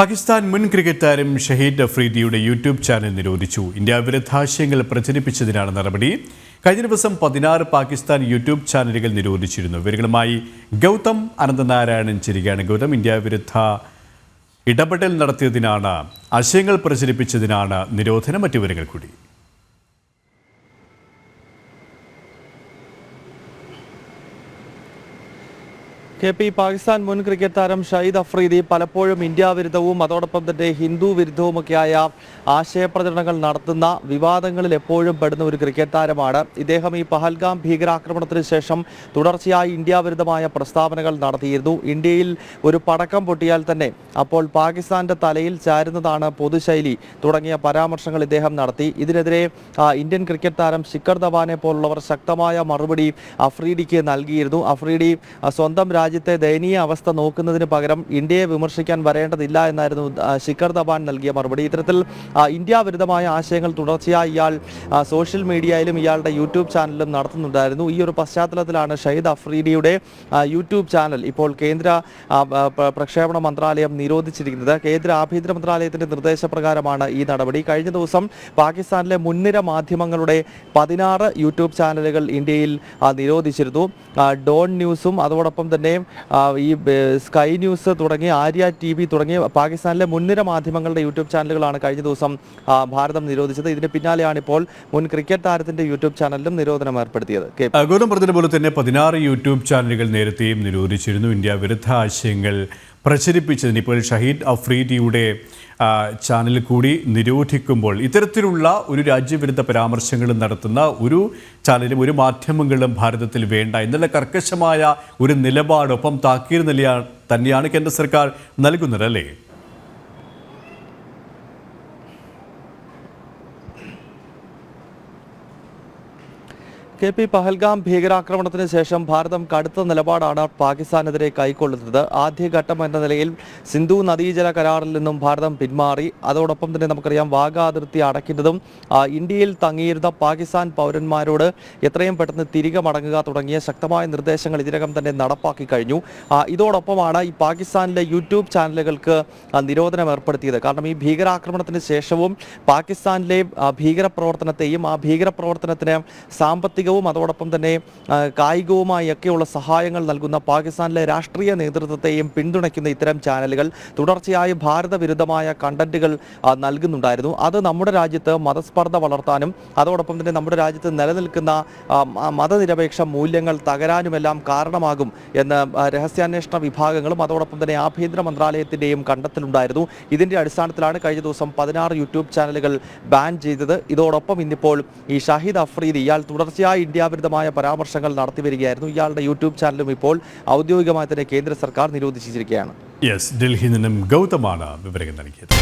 പാകിസ്ഥാൻ മുൻ ക്രിക്കറ്റ് താരം ഷഹീദ് അഫ്രീദിയുടെ യൂട്യൂബ് ചാനൽ നിരോധിച്ചു. ഇന്ത്യ വിരുദ്ധാശയങ്ങൾ പ്രചരിപ്പിച്ചതിനാണ് നടപടി. കഴിഞ്ഞ ദിവസം പതിനാറ് പാകിസ്ഥാൻ യൂട്യൂബ് ചാനലുകൾ നിരോധിച്ചിരുന്നു. ഇവരുകളുമായി ഗൗതം അനന്തനാരായണൻ ചിരികയാണ്. ഗൗതം ഇന്ത്യ വിരുദ്ധ ഇടപെടൽ നടത്തിയതിനാണ് ആശയങ്ങൾ പ്രചരിപ്പിച്ചതിനാണ് നിരോധനം മറ്റു വിവരങ്ങൾ കൂടി. കെ പി പാകിസ്ഥാൻ മുൻ ക്രിക്കറ്റ് താരം ഷഹീദ് അഫ്രീദി പലപ്പോഴും ഇന്ത്യ വിരുദ്ധവും അതോടൊപ്പം തന്നെ ഹിന്ദു വിരുദ്ധവുമൊക്കെയായ ആശയപ്രചരണങ്ങൾ നടത്തുന്ന വിവാദങ്ങളിൽ എപ്പോഴും പെടുന്ന ഒരു ക്രിക്കറ്റ് താരമാണ്. ഇദ്ദേഹം ഈ പഹൽഗാം ഭീകരാക്രമണത്തിന് ശേഷം തുടർച്ചയായി ഇന്ത്യ വിരുദ്ധമായ പ്രസ്താവനകൾ നടത്തിയിരുന്നു. ഇന്ത്യയിൽ ഒരു പടക്കം പൊട്ടിയാൽ തന്നെ അപ്പോൾ പാകിസ്ഥാന്റെ തലയിൽ ചാരുന്നതാണ് പൊതുശൈലി തുടങ്ങിയ പരാമർശങ്ങൾ ഇദ്ദേഹം നടത്തി. ഇതിനെതിരെ ഇന്ത്യൻ ക്രിക്കറ്റ് താരം ശിഖർ ധവാനെ പോലുള്ളവർ ശക്തമായ മറുപടി അഫ്രീഡിക്ക് നൽകിയിരുന്നു. അഫ്രീഡി സ്വന്തം സ്വന്തം രാജ്യത്തെ ദയനീയ അവസ്ഥ നോക്കുന്നതിന് പകരം ഇന്ത്യയെ വിമർശിക്കാൻ വരേണ്ടതില്ല എന്നായിരുന്നു ശിഖർ ധവാൻ നൽകിയ മറുപടി. ഇത്തരത്തിൽ ഇന്ത്യ വിരുദ്ധമായ ആശയങ്ങൾ തുടർച്ചയായി ഇയാൾ സോഷ്യൽ മീഡിയയിലും ഇയാളുടെ യൂട്യൂബ് ചാനലിലും നടത്തുന്നുണ്ടായിരുന്നു. ഈ ഒരു പശ്ചാത്തലത്തിലാണ് ഷഹീദ് അഫ്രീദിയുടെ യൂട്യൂബ് ചാനൽ ഇപ്പോൾ കേന്ദ്ര പ്രക്ഷേപണ മന്ത്രാലയം നിരോധിച്ചിരിക്കുന്നത്. കേന്ദ്ര ആഭ്യന്തര മന്ത്രാലയത്തിന്റെ നിർദ്ദേശപ്രകാരമാണ് ഈ നടപടി. കഴിഞ്ഞ ദിവസം പാകിസ്ഥാനിലെ മുൻനിര മാധ്യമങ്ങളുടെ പതിനാറ് യൂട്യൂബ് ചാനലുകൾ ഇന്ത്യയിൽ നിരോധിച്ചിരുന്നു. ഡോൺ ന്യൂസും അതോടൊപ്പം തന്നെ ആ, ഈ സ്കൈ ന്യൂസ് തുടങ്ങി ആര്യ ടി വി തുടങ്ങിയ പാകിസ്ഥാനിലെ മുൻനിര മാധ്യമങ്ങളുടെ യൂട്യൂബ് ചാനലുകളാണ് കഴിഞ്ഞ ദിവസം ഭാരതം നിരോധിച്ചത്. ഇതിന് പിന്നാലെയാണ് ഇപ്പോൾ മുൻ ക്രിക്കറ്റ് താരത്തിന്റെ യൂട്യൂബ് ചാനലിലും നിരോധനം ഏർപ്പെടുത്തിയത്. ഗൗതം പറഞ്ഞതുപോലെ തന്നെ പതിനാറ് യൂട്യൂബ് ചാനലുകൾ നേരത്തെയും നിരോധിച്ചിരുന്നു. ഇന്ത്യ വിരുദ്ധ ആശയങ്ങൾ പ്രചരിപ്പിച്ചതിന് ഇപ്പോൾ ഷഹീദ് അഫ്രീദിയുടെ ചാനൽ കൂടി നിരോധിക്കുമ്പോൾ ഇത്തരത്തിലുള്ള ഒരു രാജ്യവിരുദ്ധ പരാമർശങ്ങൾ നടത്തുന്ന ഒരു ചാനലും ഒരു മാധ്യമങ്ങളും ഭാരതത്തിൽ വേണ്ട. എന്നുള്ള കർക്കശമായ ഒരു നിലപാടൊപ്പം താക്കീർ നിലയാ തന്നെയാണ് കേന്ദ്ര സർക്കാർ നൽകുന്നത് അല്ലേ? കെ പി പഹൽഗാം ഭീകരാക്രമണത്തിന് ശേഷം ഭാരതം കടുത്ത നിലപാടാണ് പാകിസ്ഥാനെതിരെ കൈക്കൊള്ളുന്നത്. ആദ്യഘട്ടം എന്ന നിലയിൽ സിന്ധു നദീജല കരാറിൽ നിന്നും ഭാരതം പിന്മാറി. അതോടൊപ്പം തന്നെ നമുക്കറിയാം വാഗ അതിർത്തി അടയ്ക്കുന്നതും ഇന്ത്യയിൽ തങ്ങിയിരുന്ന പാകിസ്ഥാൻ പൗരന്മാരോട് എത്രയും പെട്ടെന്ന് തിരികെ മടങ്ങുക തുടങ്ങിയ ശക്തമായ നിർദ്ദേശങ്ങൾ ഇതിനകം തന്നെ നടപ്പാക്കി കഴിഞ്ഞു. ഇതോടൊപ്പമാണ് ഈ പാകിസ്ഥാനിലെ യൂട്യൂബ് ചാനലുകൾക്ക് നിരോധനം ഏർപ്പെടുത്തിയത്. കാരണം ഈ ഭീകരാക്രമണത്തിന് ശേഷവും പാകിസ്ഥാനിലെ ഭീകരപ്രവർത്തനത്തെയും ആ ഭീകരപ്രവർത്തനത്തിന് സാമ്പത്തികവും അതോടൊപ്പം തന്നെ കായികവുമായി ഒക്കെയുള്ള സഹായങ്ങൾ നൽകുന്ന പാകിസ്ഥാനിലെ രാഷ്ട്രീയ നേതൃത്വത്തെയും പിന്തുണയ്ക്കുന്ന ഇത്തരം ചാനലുകൾ തുടർച്ചയായി ഭാരത വിരുദ്ധമായ കണ്ടന്റുകൾ നൽകുന്നുണ്ടായിരുന്നു. അത് നമ്മുടെ രാജ്യത്ത് മതസ്പർദ്ധ വളർത്താനും അതോടൊപ്പം തന്നെ നമ്മുടെ രാജ്യത്ത് നിലനിൽക്കുന്ന മതനിരപേക്ഷ മൂല്യങ്ങൾ തകരാനുമെല്ലാം കാരണമാകും എന്ന് രഹസ്യാന്വേഷണ വിഭാഗങ്ങളും അതോടൊപ്പം തന്നെ ആഭ്യന്തര മന്ത്രാലയത്തിന്റെയും കണ്ടെത്തലുണ്ടായിരുന്നു. ഇതിന്റെ അടിസ്ഥാനത്തിലാണ് കഴിഞ്ഞ ദിവസം പതിനാറ് യൂട്യൂബ് ചാനലുകൾ ബാൻ ചെയ്തത്. ഇതോടൊപ്പം ഇന്നിപ്പോൾ ഈ ഷാഹിദ് അഫ്രീദ് ഇയാൾ തുടർച്ചയായി ഇന്ത്യ വിരുദ്ധമായ പരാമർശങ്ങൾ നടത്തി വരികയായിരുന്നു ഇയാളുടെ യൂട്യൂബ് ചാനലും ഇപ്പോൾ ഔദ്യോഗികമായി തന്നെ കേന്ദ്ര സർക്കാർ നിരോധിച്ചിരിക്കുകയാണ്. യെസ് ഡൽഹിയിൽ നിന്നും ഗൗതമാണ് വിവരങ്ങൾ നൽകിയത്.